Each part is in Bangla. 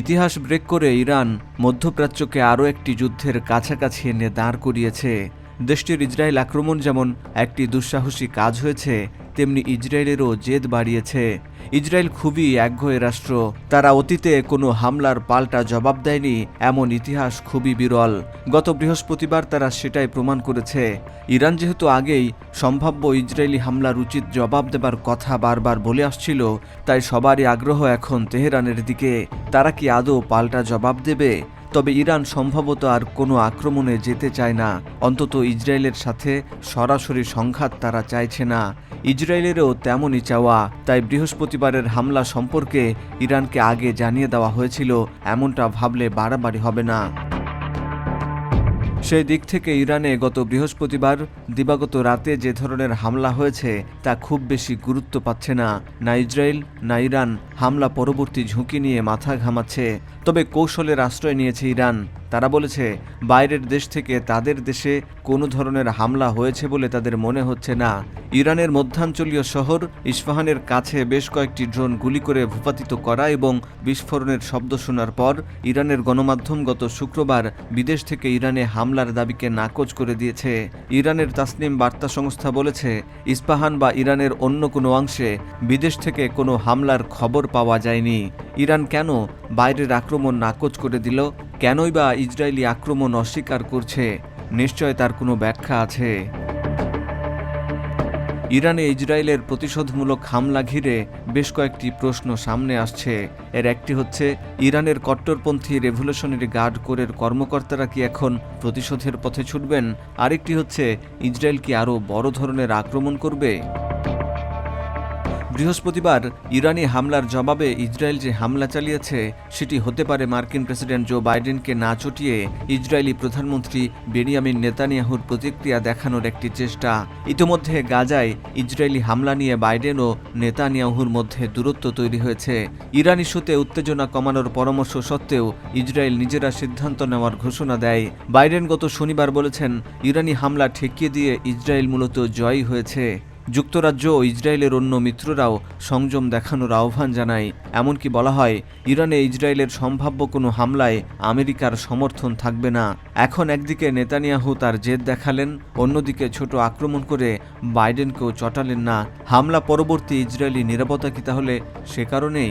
ইতিহাস ব্রেক করে ইরান মধ্যপ্রাচ্যকে আরও একটি যুদ্ধের কাছাকাছি এনে দাঁড় করিয়েছে। দেশটির ইসরায়েল আক্রমণ যেমন একটি দুঃসাহসী কাজ হয়েছে তেমনি ইসরায়েলেরও জেদ বাড়িয়েছে। ইসরায়েল খুবই একঘয়ে রাষ্ট্র। তারা অতীতে কোনো হামলার পাল্টা জবাব দেয়নি, এমন ইতিহাস খুবই বিরল। গত বৃহস্পতিবার তারা সেটাই প্রমাণ করেছে। ইরান যেহেতু আগেই সম্ভাব্য ইসরায়েলি হামলার উচিত জবাব দেবার কথা বারবার বলে আসছিল, তাই সবারই আগ্রহ এখন তেহরানের দিকে। তারা কি আদৌ পাল্টা জবাব দেবে? তবে ইরান সম্ভবত আর কোনো আক্রমণে যেতে চায় না। অন্তত ইসরায়েলের সাথে সরাসরি সংঘাত তারা চাইছে না। ইসরায়েলেরও তেমনই চাওয়া। তাই বৃহস্পতিবারের হামলা সম্পর্কে ইরানকে আগে জানিয়ে দেওয়া হয়েছিল, এমনটা ভাবলে বাড়াবাড়ি হবে না। সেই দিক থেকে ইরানে গত বৃহস্পতিবার দিবাগত রাতে যে ধরনের হামলা হয়েছে তা খুব বেশি গুরুত্ব পাচ্ছে না। না ইসরায়েল, না ইরান, হামলা পরবর্তী ঝুঁকি নিয়ে মাথা ঘামাচ্ছে। তবে কৌশলের আশ্রয় নিয়েছে ইরান। তারা বলেছে, বাইরের দেশ থেকে তাদের দেশে কোনো ধরনের হামলা হয়েছে বলে তাদের মনে হচ্ছে না। ইরানের মধ্যাঞ্চলীয় শহর ইস্পাহানের কাছে বেশ কয়েকটি ড্রোন গুলি করে ভূপাতিত করা এবং বিস্ফোরণের শব্দ শোনার পর ইরানের গণমাধ্যম গত শুক্রবার বিদেশ থেকে ইরানে হামলার দাবিকে নাকচ করে দিয়েছে। ইরানের তাসনিম বার্তা সংস্থা বলেছে, ইস্পাহান বা ইরানের অন্য কোনো অংশে বিদেশ থেকে কোনো হামলার খবর পাওয়া যায়নি। ইরান কেন বাইরের আক্রমণ নাকচ করে দিল? কেনই বা ইসরায়েলি আক্রমণ অস্বীকার করছে? নিশ্চয় তার কোনো ব্যাখ্যা আছে? ইরানে ইসরায়েলের প্রতিশোধমূলক হামলা ঘিরে বেশ কয়েকটি প্রশ্ন সামনে আসছে। এর একটি হচ্ছে, ইরানের কট্টরপন্থী রেভলিউশনারি গার্ড কোরের কর্মকর্তারা কি এখন প্রতিশোধের পথে ছুটবেন? আরেকটি হচ্ছে, ইসরায়েল কি আরও বড় ধরনের আক্রমণ করবে? বৃহস্পতিবার ইরানি হামলার জবাবে ইসরায়েল যে হামলা চালিয়েছে, সেটি হতে পারে মার্কিন প্রেসিডেন্ট জো বাইডেনকে না চটিয়ে ইসরায়েলি প্রধানমন্ত্রী বেনিয়ামিন নেতানিয়াহুর প্রতিক্রিয়া দেখানোর একটি চেষ্টা। ইতিমধ্যে গাজায় ইসরায়েলি হামলা নিয়ে বাইডেন ও নেতানিয়াহুর মধ্যে দূরত্ব তৈরি হয়েছে। ইরান ইস্যুতে উত্তেজনা কমানোর পরামর্শ সত্ত্বেও ইসরায়েল নিজেরা সিদ্ধান্ত নেওয়ার ঘোষণা দেয়। বাইডেন গত শনিবার বলেছেন, ইরানি হামলা ঠেকিয়ে দিয়ে ইসরায়েল মূলত জয়ী হয়েছে। যুক্তরাজ্য ও ইসরায়েলের অন্য মিত্ররাও সংযম দেখানোর আহ্বান জানায়। এমনকি বলা হয়, ইরানে ইসরায়েলের সম্ভাব্য কোনো হামলায় আমেরিকার সমর্থন থাকবে না। এখন একদিকে নেতানিয়াহু তার জেদ দেখালেন, অন্যদিকে ছোট আক্রমণ করে বাইডেনকেও চটালেন না। হামলা পরবর্তী ইসরায়েলি নিরাপত্তা কি তাহলে সে কারণেই?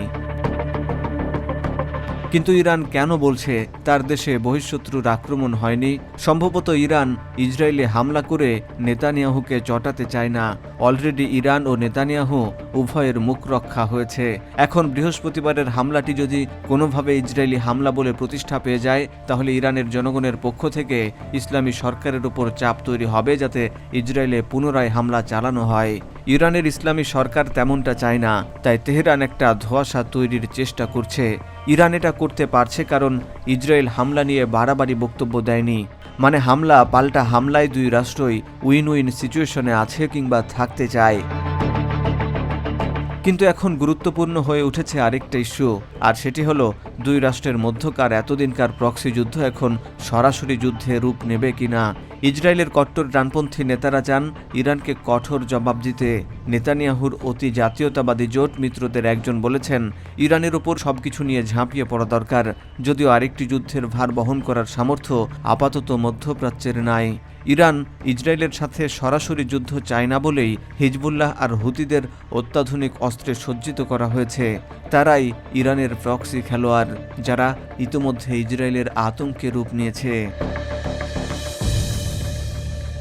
কিন্তু ইরান কেন বলছে তার দেশে বহিঃশত্রুর আক্রমণ হয়নি? সম্ভবত ইরান ইসরায়েলে হামলা করে নেতানিয়াহুকে চটাতে চায় না। অলরেডি ইরান ও নেতানিয়াহু উভয়ের মুখ রক্ষা হয়েছে। এখন বৃহস্পতিবারের হামলাটি যদি কোনোভাবে ইসরায়েলি হামলা বলে প্রতিষ্ঠা পেয়ে যায়, তাহলে ইরানের জনগণের পক্ষ থেকে ইসলামী সরকারের উপর চাপ তৈরি হবে যাতে ইসরায়েলে পুনরায় হামলা চালানো হয়। ইরানের ইসলামী সরকার তেমনটা চায় না, তাই তেহরান একটা ধোয়াশা তৈরির চেষ্টা করছে। ইরান এটা করতে পারছে কারণ ইসরায়েল হামলা নিয়ে বাড়াবাড়ি বক্তব্য দেয়নি। মানে হামলা পাল্টা হামলায় দুই রাষ্ট্রই উইন উইন সিচুয়েশনে আছে কিংবা থাকতে চায়। কিন্তু এখন গুরুত্বপূর্ণ হয়ে উঠেছে আরেকটা ইস্যু, আর সেটি হলো, দুই রাষ্ট্রের মধ্যকার এতদিনকার প্রক্সি যুদ্ধ এখন সরাসরি যুদ্ধে রূপ নেবে কিনা? ইসরায়েলের কট্টর ডানপন্থী নেতারা চান ইরানকে কঠোর জবাব দিতে। নেতানিয়াহুর অতি জাতীয়তাবাদী জোট মিত্রদের একজন বলেছেন, ইরানের ওপর সবকিছু নিয়ে ঝাঁপিয়ে পড়া দরকার, যদিও আরেকটি যুদ্ধের ভার বহন করার সামর্থ্য আপাতত মধ্যপ্রাচ্যের নাই। ইরান ইসরায়েলের সাথে সরাসরি যুদ্ধ চায় না বলেই হিজবুল্লাহ আর হুতিদের অত্যাধুনিক অস্ত্রে সজ্জিত করা হয়েছে। তারাই ইরানের প্রক্সি খেলোয়াড়, যারা ইতোমধ্যে ইসরায়েলের আতঙ্কে রূপ নিয়েছে।